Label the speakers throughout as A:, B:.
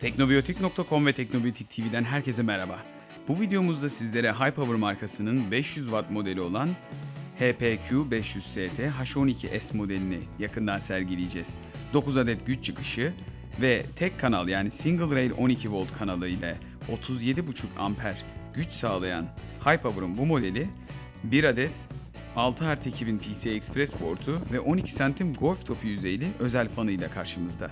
A: Teknobiyotik.com ve Teknobiyotik TV'den herkese merhaba. Bu videomuzda sizlere High Power markasının 500 Watt modeli olan HPQ 500 ST H12S modelini yakından sergileyeceğiz. 9 adet güç çıkışı ve tek kanal yani single rail 12 volt kanalı ile 37,5 amper güç sağlayan High Power'ın bu modeli 1 adet 6 artı 2000 PCI Express portu ve 12 santim golf topu yüzeyli özel fanıyla karşımızda.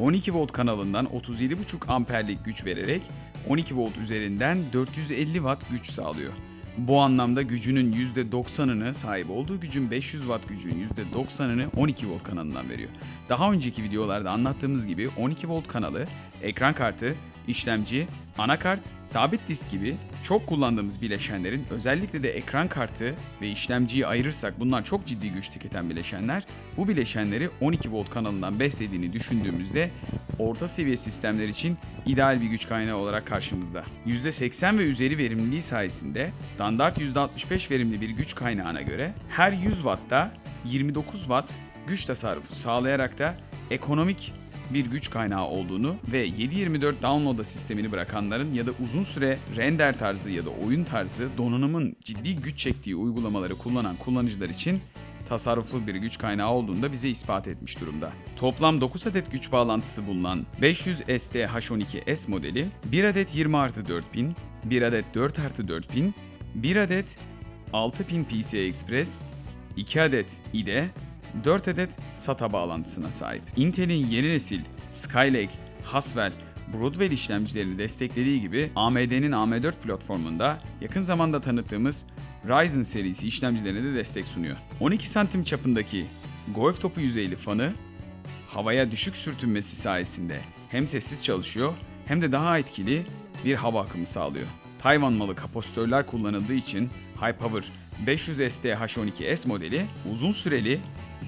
A: 12 volt kanalından 37,5 amperlik güç vererek 12 volt üzerinden 450 watt güç sağlıyor. Bu anlamda gücünün %90'ını sahip olduğu gücün 500 watt gücün %90'ını 12 volt kanalından veriyor. Daha önceki videolarda anlattığımız gibi 12 volt kanalı, ekran kartı, işlemci, anakart, sabit disk gibi çok kullandığımız bileşenlerin özellikle de ekran kartı ve işlemciyi ayırırsak bunlar çok ciddi güç tüketen bileşenler. Bu bileşenleri 12 volt kanalından beslediğini düşündüğümüzde orta seviye sistemler için ideal bir güç kaynağı olarak karşımızda. %80 ve üzeri verimliliği sayesinde standart %65 verimli bir güç kaynağına göre her 100 wattta 29 watt güç tasarrufu sağlayarak da ekonomik bir güç kaynağı olduğunu ve 7/24 download sistemini bırakanların ya da uzun süre render tarzı ya da oyun tarzı donanımın ciddi güç çektiği uygulamaları kullanan kullanıcılar için tasarruflu bir güç kaynağı olduğunu da bize ispat etmiş durumda. Toplam 9 adet güç bağlantısı bulunan 500 ST H12S modeli 1 adet 20 artı 4000, 1 adet 4 artı 4000, 1 adet 6000 PCI Express, 2 adet IDE, 4 adet SATA bağlantısına sahip. Intel'in yeni nesil Skylake, Haswell, Broadwell işlemcilerini desteklediği gibi AMD'nin AM4 platformunda yakın zamanda tanıttığımız Ryzen serisi işlemcilerine de destek sunuyor. 12 santim çapındaki golf topu yüzeyli fanı havaya düşük sürtünmesi sayesinde hem sessiz çalışıyor hem de daha etkili bir hava akımı sağlıyor. Tayvan malı kapasitörler kullanıldığı için High Power 500 ST H12S modeli uzun süreli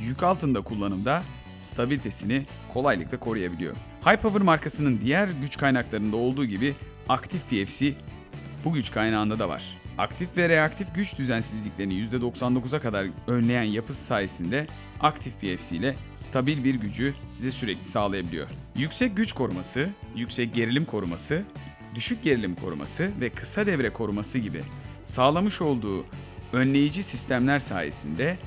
A: yük altında kullanımda stabilitesini kolaylıkla koruyabiliyor. High Power markasının diğer güç kaynaklarında olduğu gibi aktif PFC bu güç kaynağında da var. Aktif ve reaktif güç düzensizliklerini %99'a kadar önleyen yapısı sayesinde aktif PFC ile stabil bir gücü size sürekli sağlayabiliyor. Yüksek güç koruması, yüksek gerilim koruması, düşük gerilim koruması ve kısa devre koruması gibi sağlamış olduğu önleyici sistemler sayesinde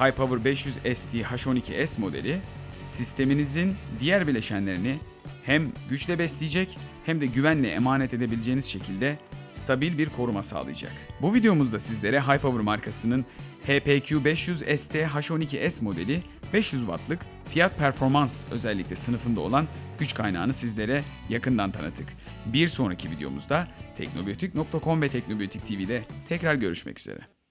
A: High Power 500 ST H12S modeli sisteminizin diğer bileşenlerini hem güçle besleyecek hem de güvenle emanet edebileceğiniz şekilde stabil bir koruma sağlayacak. Bu videomuzda sizlere High Power markasının HPQ 500 ST H12S modeli 500 wattlık fiyat performans özellikle sınıfında olan güç kaynağını sizlere yakından tanıttık. Bir sonraki videomuzda teknobiyotik.com ve Teknobiyotik TV'de tekrar görüşmek üzere.